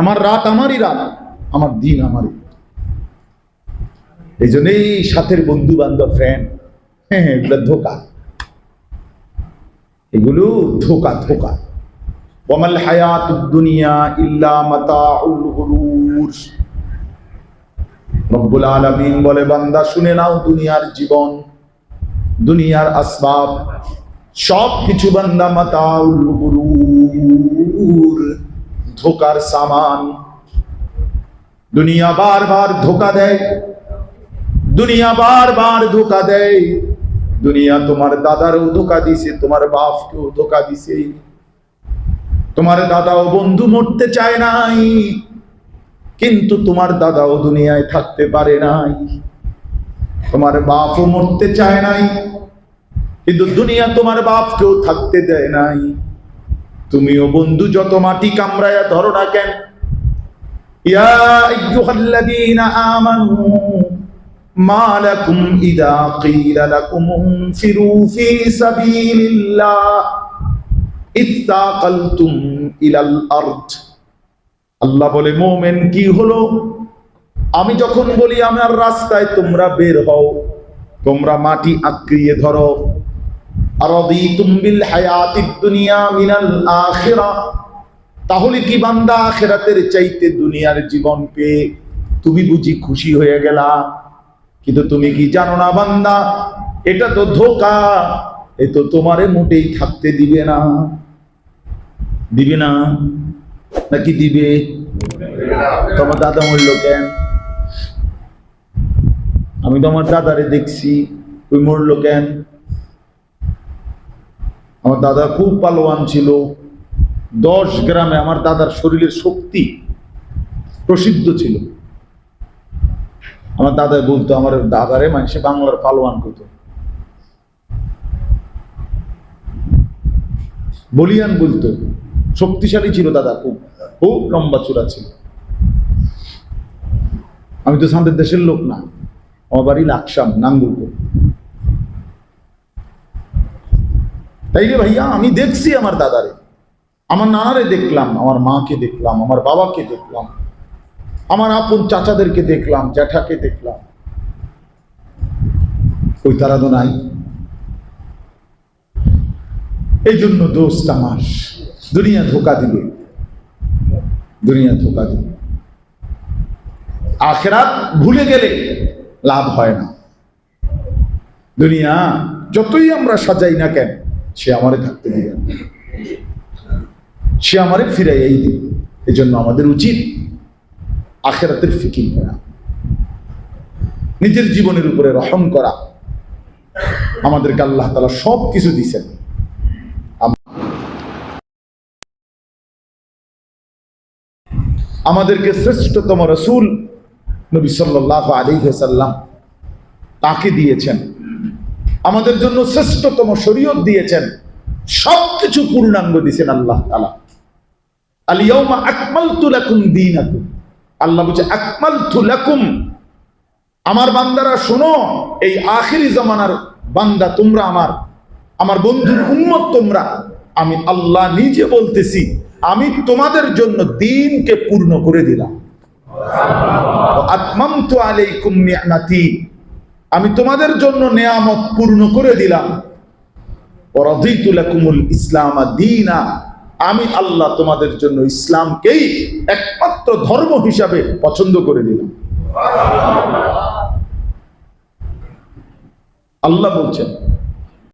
আমার রাত আমারই রাত, আমার দিন আমারই। এই জন্যই সাথের বন্ধু বান্ধব ফ্রেন্ড হ্যাঁ হ্যাঁ এগুলো ধোকা। এগুলো ধোকা ধোকা। ওয়ামাল হায়াতুদ দুনিয়া ইল্লা মাতাউল গুরুর। রব্বুল আলামিন বলে, বান্দা, শুনে নাও দুনিয়ার জীবন, দুনিয়ার আসবাব। সব কিছু বান্দা মাতাউল গুরুর ধোকার সামান। দুনিয়া বারবার ধোকা দেয়। দুনিয়া বারবার ধোকা দেয়। দুনিয়া তোমার দাদারও ধোকা দিছে, তোমার বাপকেও ধোকা দিছে। তোমার দাদাও বন্ধু মরতে চায় নাই, কিন্তু তোমার দাদাও দুনিয়ায় থাকতে পারে নাই। তোমার বাপও মরতে চায় নাই, কিন্তু দুনিয়া তোমার বাপকেও থাকতে দেয় নাই। তুমিও বন্ধু, যত মাটি কামড়ায়া ধরো না কেন? আল্লাহ বলে, মোমেন কি হলো? আমি যখন বলি, আমার রাস্তায় তোমরা বের হও, তোমরা মাটি আঁকড়িয়ে ধরো। তাহলে কি বান্দা আখিরাতের চাইতে দুনিয়ার জীবন পেয়ে তুমি বুঝি খুশি হয়ে গেলা? কিন্তু তুমি কি জানো না বান্দা? এটা তো ধোকা। এ তো তোমারে মোটেই থাকতে দিবে না। দিবে না? নাকি দিবে? তোমার দাদা মরল কেন? আমি তোমার দাদারে দেখছি। ওই মরল কেন? আমার দাদা খুব পালোয়ান ছিল। দশ গ্রামে আমার দাদার শরীরের শক্তি প্রসিদ্ধ ছিল। আমার দাদা বলতো, আমার দাদারে মানুষে বাংলার পালোয়ান করতো। বলিয়ান বলতো, শক্তিশালী ছিল দাদা, খুব খুব লম্বা চূড়া ছিল। আমি তো সান্দের দেশের লোক না, আমার বাড়ি লাকসাম, নাঙ্গুলপুর। তাই রে ভাইয়া, আমি দেখছি আমার দাদারে। আমার নানারে দেখলাম, আমার মাকে দেখলাম, আমার বাবাকে দেখলাম, আমার আপন চাচাদেরকে দেখলাম, জ্যাঠাকে দেখলাম। ওই তারা তো নাই। এই জন্য দোস্ত আমার, দুনিয়া ধোকা দিবে। দুনিয়া ধোকা দিবে। আখেরাত ভুলে গেলে লাভ হয় না। দুনিয়া যতই আমরা সাজাই না কেন সে আমারে থাকতে দিবে সে আমারে ফিরাইয়াই দিবে। এই জন্য আমাদের উচিত আখেরাতের ফিকির করা। নিজের জীবনের উপরে রহম করা। আমাদেরকে আল্লাহ তালা সব কিছু দিছেন আমাদেরকে শ্রেষ্ঠতম রসুল নবী সাল্লাহ আলী সাল্লাম তাকে দিয়েছেন। আমাদের জন্য শ্রেষ্ঠতম শরীয়ত দিয়েছেন। সবকিছু পূর্ণাঙ্গ দিয়েছেন আল্লাহ তালা আল্লাহ বলছে আকমাল আমার বান্দারা, শোনো, এই আখিরি জমানার বান্দা তোমরা আমার আমার বন্ধুর উম্মত তোমরা। আমি আল্লাহ নিজে বলতেছি, আমি তোমাদের জন্য দিনকে পূর্ণ করে দিলাম। আত্মামতু আলাইকুম নিয়ামাতি। আমি তোমাদের জন্য নেয়ামত পূর্ণ করে দিলাম। ইসলাম দিনা। আমি আল্লাহ তোমাদের জন্য ইসলামকেই একমাত্র ধর্ম হিসাবে পছন্দ করে দিলাম। আল্লাহ বলছেন